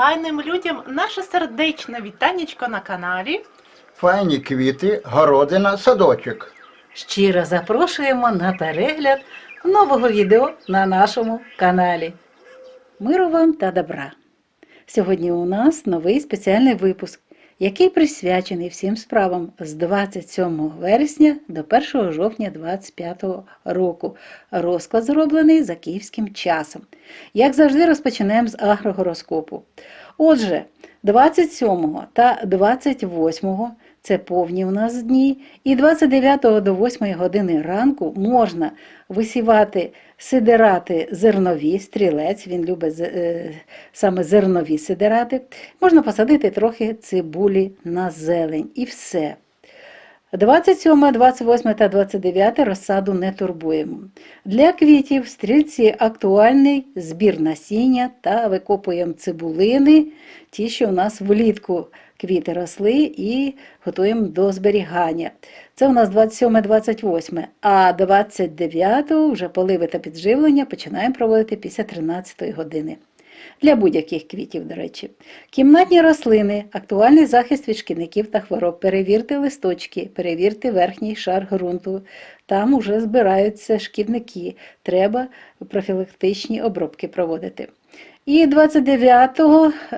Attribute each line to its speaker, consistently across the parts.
Speaker 1: файним людям наше сердечне вітанечко на каналі.
Speaker 2: Файні квіти, городина, садочок.
Speaker 3: Щиро запрошуємо на перегляд нового відео на нашому каналі. Миру вам та добра! Сьогодні у нас новий спеціальний випуск, який присвячений всім справам з 27 вересня до 1 жовтня 2025 року. Розклад зроблений за київським часом. Як завжди, розпочинаємо з агрогороскопу. Отже, 27 та 28 це повні у нас дні, і 29 до 8 години ранку можна висівати сидирати зернові, стрілець, він любить е, саме зернові сидирати. Можна посадити трохи цибулі на зелень і все. 27, 28 та 29 розсаду не турбуємо. Для квітів стрільці актуальний збір насіння та викопуємо цибулини, ті, що у нас влітку квіти росли, і готуємо до зберігання. Це у нас 27-28, а 29 вже поливи та підживлення починаємо проводити після 13 години. Для будь-яких квітів, до речі. Кімнатні рослини, актуальний захист від шкідників та хвороб. Перевірте листочки, перевірте верхній шар ґрунту. Там уже збираються шкідники. Треба профілактичні обробки проводити. І 29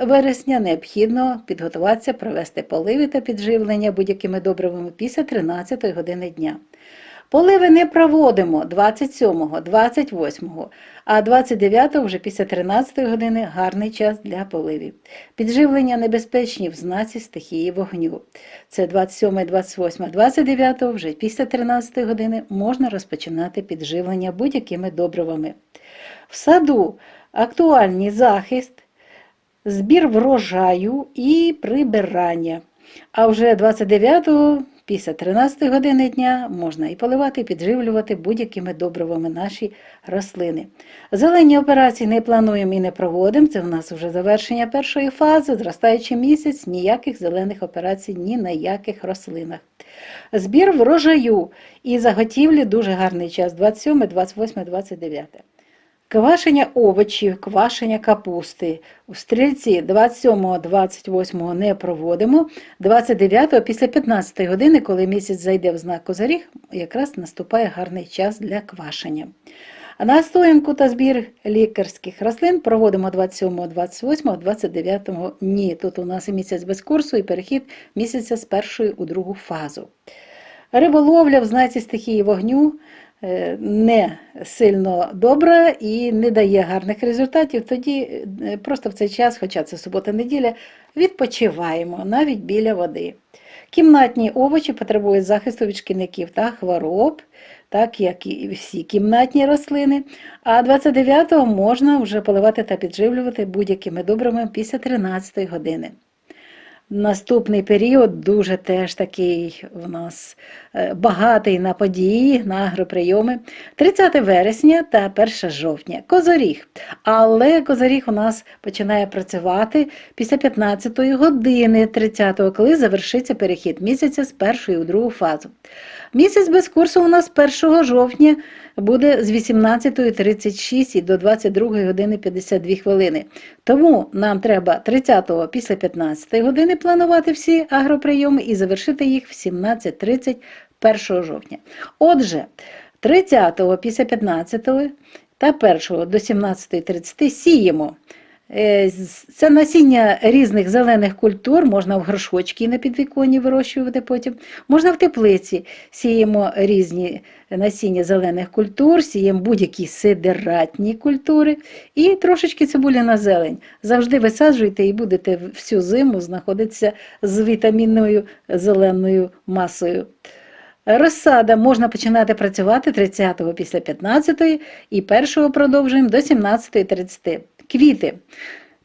Speaker 3: вересня необхідно підготуватися, провести поливи та підживлення будь-якими добривами після 13 години дня. Поливи не проводимо 27, 28, а 29 вже після 13 години гарний час для поливів. Підживлення небезпечні в знаці стихії вогню. Це 27, 28, 29 вже після 13 години можна розпочинати підживлення будь-якими добривами. В саду актуальний захист, збір врожаю і прибирання. А вже 29-го, після 13 години дня, можна і поливати, і підживлювати будь-якими добривами наші рослини. Зелені операції не плануємо і не проводимо. Це в нас вже завершення першої фази, зростаючий місяць, ніяких зелених операцій ні на яких рослинах. Збір врожаю і заготівлі дуже гарний час 27, 28, 29. Квашення овочів, квашення капусти. У стрільці 27-28 не проводимо. 29 після 15 години, коли місяць зайде в знак Козаріг, якраз наступає гарний час для квашення. А настоянку та збір лікарських рослин проводимо 27, 28, 29 ні. Тут у нас і місяць без курсу, і перехід місяця з першої у другу фазу. Риболовля в знаці стихії вогню не сильно добра і не дає гарних результатів, тоді е, просто в цей час, хоча це субота-неділя, відпочиваємо навіть біля води. Кімнатні овочі потребують захисту від шкідників та хвороб, так як і всі кімнатні рослини. А 29-го можна вже поливати та підживлювати будь-якими добрими після 13-ї години. Наступний період дуже теж такий у нас е, багатий на події, на агроприйоми. 30 вересня та 1 жовтня. Козоріг. Але козоріг у нас починає працювати після 15 години 30-го, коли завершиться перехід місяця з першої у другу фазу. Місяць без курсу у нас 1 жовтня буде з 18.36 і до 22 години 52 хвилини. Тому нам треба 30-го після 15 години планувати всі агроприйоми і завершити їх в 17.30 1 жовтня. Отже, 30-го після 15-го та 1 до 17.30 сіємо. Е, Це насіння різних зелених культур, можна в горшочки на підвіконні вирощувати потім, можна в теплиці. Сіємо різні насіння зелених культур, сіємо будь-які сидератні культури і трошечки цибулі на зелень. Завжди висаджуйте і будете всю зиму знаходитися з вітамінною зеленою масою. Розсада можна починати працювати 30-го після 15-ї і 1-го продовжуємо до 17.30. Квіти.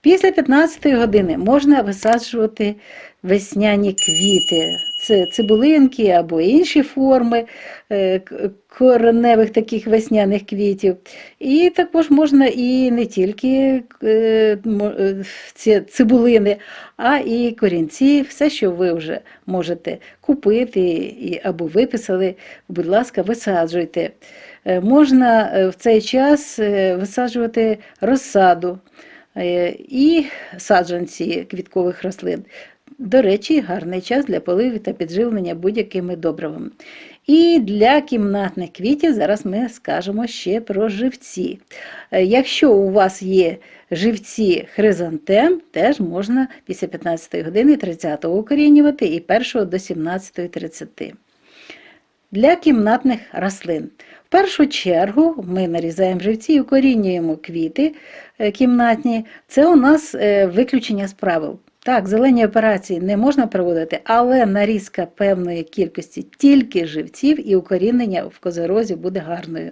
Speaker 3: Після 15-ї години можна висаджувати весняні квіти. Це цибулинки або інші форми е, кореневих таких весняних квітів. І також можна і не тільки е, е, ці цибулини, а і корінці, все, що ви вже можете купити або виписали, будь ласка, висаджуйте. Можна в цей час висаджувати розсаду. Е, і саджанці квіткових рослин. До речі, гарний час для поливу та підживлення будь-якими добривами. І для кімнатних квітів зараз ми скажемо ще про живці. Е, Якщо у вас є живці хризантем, теж можна після 15 години 30 го укорінювати і 1 до 17.30. Для кімнатних рослин. В першу чергу ми нарізаємо живці і укорінюємо квіти е, кімнатні. Це у нас е, виключення з правил. Так, зелені операції не можна проводити, але нарізка певної кількості тільки живців і укорінення в козорозі буде гарною.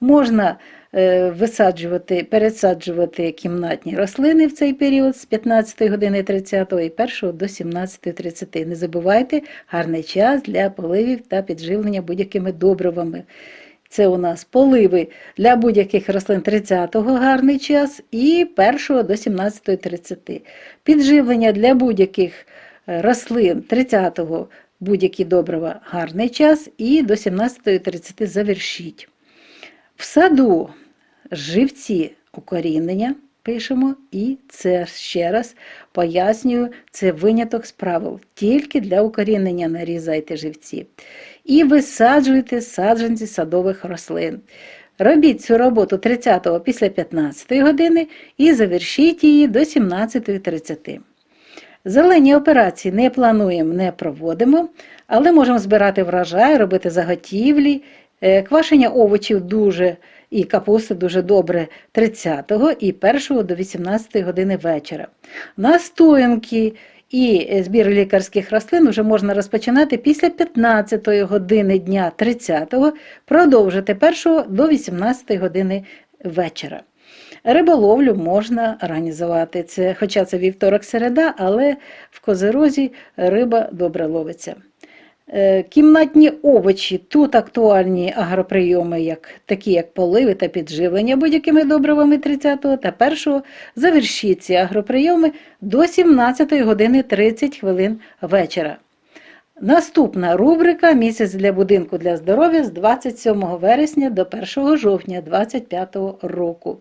Speaker 3: Можна висаджувати, пересаджувати кімнатні рослини в цей період з 15 години 30 і 1 до 17.30. Не забувайте, гарний час для поливів та підживлення будь-якими добривами. Це у нас поливи для будь-яких рослин 30-го гарний час і 1 до 17.30. Підживлення для будь-яких е, рослин 30-го будь-які добрива гарний час і до 17.30 завершіть. В саду живці укорінення пишемо, і це ще раз пояснюю, це виняток з правил. Тільки для укорінення нарізайте живці. І висаджуйте саджанці садових рослин. Робіть цю роботу 30-го після 15 години і завершіть її до 17.30. Зелені операції не плануємо, не проводимо, але можемо збирати врожай, робити заготівлі. Е, Квашення овочів дуже і капусти дуже добре 30-го і 1 до 18 години вечора. Настоянки і е, збір лікарських рослин вже можна розпочинати після 15 години дня 30-го, продовжити 1 до 18 години вечора. Риболовлю можна організувати, це, хоча це вівторок-середа, але в козирозі риба добре ловиться. Е, Кімнатні овочі тут актуальні агроприйоми, як, такі як поливи та підживлення будь-якими добривами 30-го та 1-го. Завершіть ці агроприйоми до 17 години 30 хвилин вечора. Наступна рубрика Місяць для будинку для здоров'я з 27 вересня до 1 жовтня 2025 року.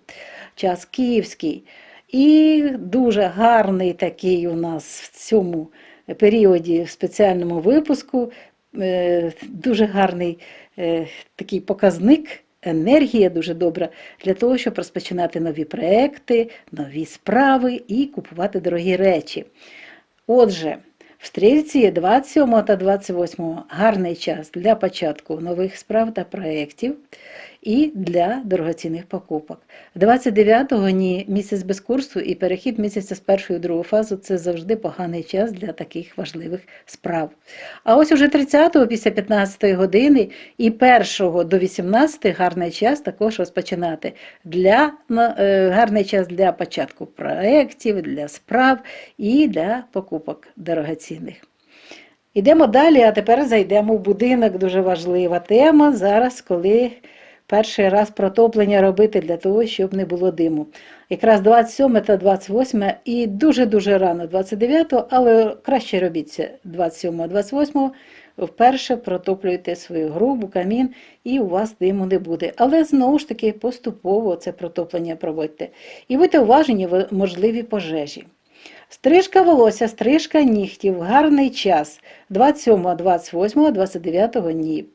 Speaker 3: Час київський. І дуже гарний такий у нас в цьому періоді в спеціальному випуску. е, Дуже гарний е, такий показник. Енергія дуже добра для того, щоб розпочинати нові проекти, нові справи і купувати дорогі речі. Отже, в стрільці 27 та 28 гарний час для початку нових справ та проєктів і для дорогоцінних покупок. 29-го ні, місяць без курсу і перехід місяця з першої в другу фазу це завжди поганий час для таких важливих справ. А ось уже 30-го після 15-ї години і 1 до 18 гарний час також розпочинати. Для, е, гарний час для початку проєктів, для справ і для покупок дорогоцінних. Ідемо далі, а тепер зайдемо в будинок. Дуже важлива тема зараз, коли перший раз протоплення робити для того, щоб не було диму. Якраз 27 та 28 і дуже-дуже рано 29, але краще робіть це 27 28 вперше протоплюйте свою грубу камін і у вас диму не буде. Але знову ж таки поступово це протоплення проводьте. І будьте уважні в можливі пожежі. Стрижка волосся, стрижка нігтів, гарний час 27, 28, 29 ні.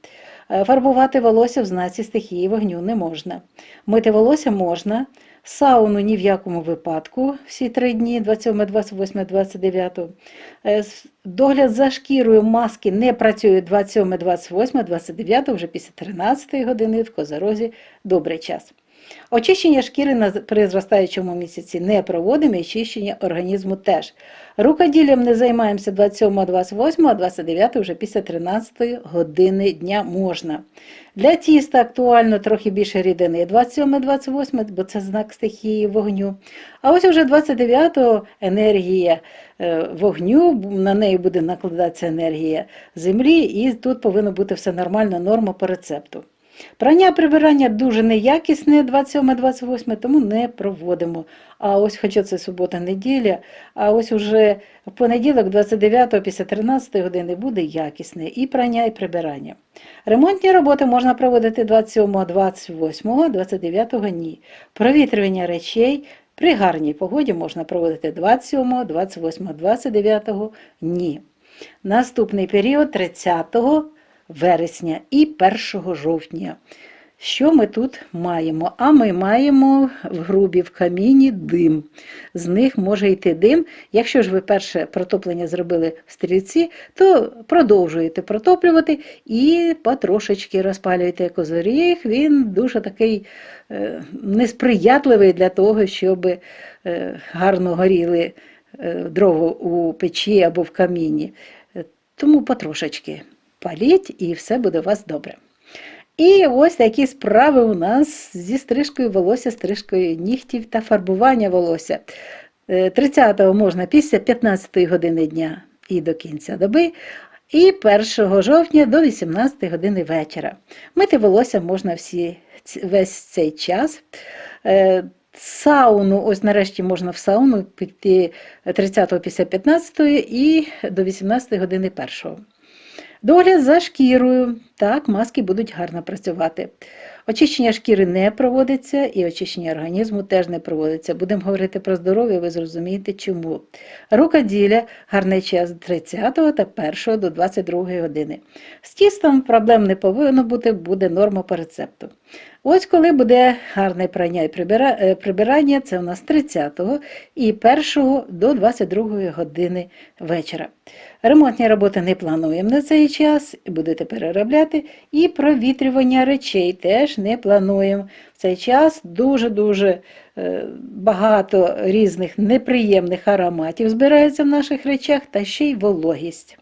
Speaker 3: Е, Фарбувати волосся в знаці стихії вогню не можна. Мити волосся можна. Сауну ні в якому випадку всі три дні 27, 28, 29. Е, Догляд за шкірою маски не працює 27, 28, 29, вже після 13 години в козорозі добрий час. Очищення шкіри при зростаючому місяці не проводимо і чищення організму теж. Рукоділлям не займаємося 27, 28, а 29 вже після 13 години дня можна. Для тіста актуально трохи більше рідини 27, 28, бо це знак стихії вогню. А ось уже 29-го енергія е, вогню, на неї буде накладатися енергія землі, і тут повинно бути все нормально, норма по рецепту. Прання прибирання дуже неякісне 27-28, тому не проводимо. А ось хоча це субота-неділя, а ось уже в понеділок, 29 після 13 години буде якісне і прання, і прибирання. Ремонтні роботи можна проводити 27, 28, 29 ні. Провітрювання речей При гарній погоді можна проводити 27, 28, 29 ні. Наступний період 30 вересня і 1 жовтня. Що ми тут маємо? А ми маємо в грубі в каміні дим. З них може йти дим. Якщо ж ви перше протоплення зробили в стрільці, то продовжуєте протоплювати і потрошечки розпалюєте козоріг. Він дуже такий е, несприятливий для того, щоб е, гарно горіли е, дрова у печі або в каміні. Тому потрошечки паліть і все буде у вас добре. І ось такі справи у нас зі стрижкою волосся, стрижкою нігтів та фарбування волосся. Е, 30-го можна після 15 години дня і до кінця доби, і 1 жовтня до 18 години вечора. Мити волосся можна всі, весь цей час. Е, Сауну, ось нарешті можна в сауну піти 30-го після 15-ї і до 18 години 1-го. Догляд за шкірою. Так, маски будуть гарно працювати. Очищення шкіри не проводиться і очищення організму теж не проводиться. Будемо говорити про здоров'я, ви зрозумієте чому. Рукоділля гарний час з 30 та 1 до 22 години. З тістом проблем не повинно бути, буде норма по рецепту. Ось коли буде гарне прання і е, прибирання, це у нас 30 і 1 до 22 години вечора. Ремонтні роботи не плануємо на цей час, будете переробляти. І провітрювання речей теж не плануємо. В цей час дуже-дуже е, багато різних неприємних ароматів збирається в наших речах, та ще й вологість.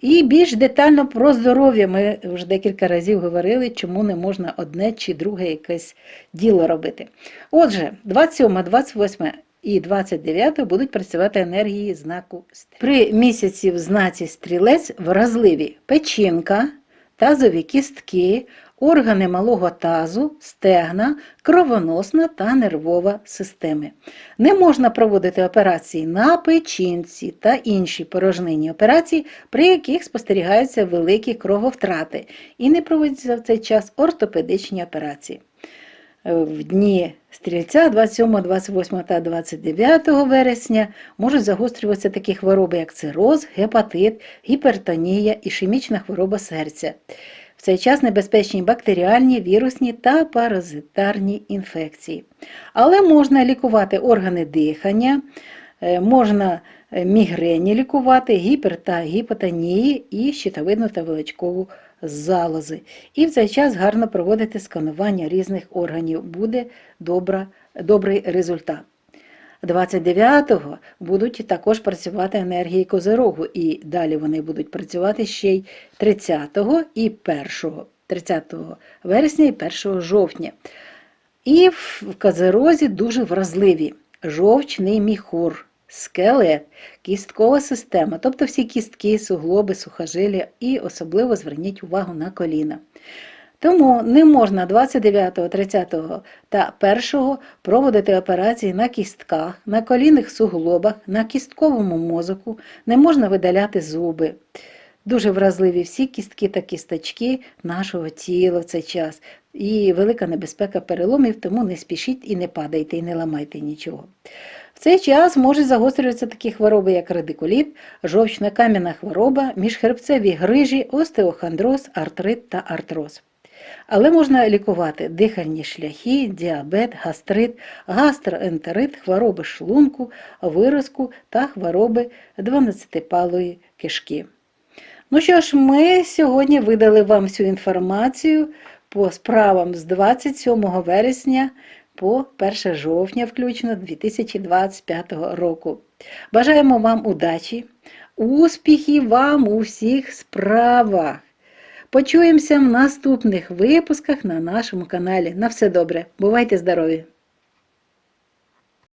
Speaker 3: І більш детально про здоров'я ми вже декілька разів говорили, чому не можна одне чи друге якесь діло робити. Отже, 27, 28 і 29 будуть працювати енергії знаку стрілець. При місяці в знаці стрілець вразливі печінка, тазові кістки, органи малого тазу, стегна, кровоносна та нервова системи. Не можна проводити операції на печінці та інші порожнинні операції, при яких спостерігаються великі крововтрати, і не проводяться в цей час ортопедичні операції. Е, В дні стрільця 27, 28 та 29 вересня можуть загострюватися такі хвороби, як цироз, гепатит, гіпертонія, ішемічна хвороба серця. В цей час небезпечні бактеріальні, вірусні та паразитарні інфекції. Але можна лікувати органи дихання, е, можна е, мігрені лікувати, гіпер та гіпотонії і щитовидну та величкову залози. І в цей час гарно проводити сканування різних органів. Буде добра, добрий результат. 29-го будуть також працювати енергії козирогу, і далі вони будуть працювати ще й 30-го і 1-го, 30 вересня і 1 жовтня. І в козирозі дуже вразливі жовчний міхур, скелет, кісткова система, тобто всі кістки, суглоби, сухожилля і особливо зверніть увагу на коліна. Тому не можна 29, 30 та 1 проводити операції на кістках, на колінних суглобах, на кістковому мозоку, не можна видаляти зуби. Дуже вразливі всі кістки та кісточки нашого тіла в цей час. І велика небезпека переломів, тому не спішіть і не падайте, і не ламайте нічого. Цей час можуть загострюватися такі хвороби, як радикуліт, жовчна кам'яна хвороба, міжхребцеві грижі, остеохондроз, артрит та артроз. Але можна лікувати дихальні шляхи, діабет, гастрит, гастроентерит, хвороби шлунку, виразку та хвороби 12-палої кишки. Ну що ж, ми сьогодні видали вам всю інформацію по справам з 27 вересня по 1 жовтня, включно 2025 року. Бажаємо вам удачі, успіхів вам у всіх справах. Почуємося в наступних випусках на нашому каналі. На все добре. Бувайте здорові!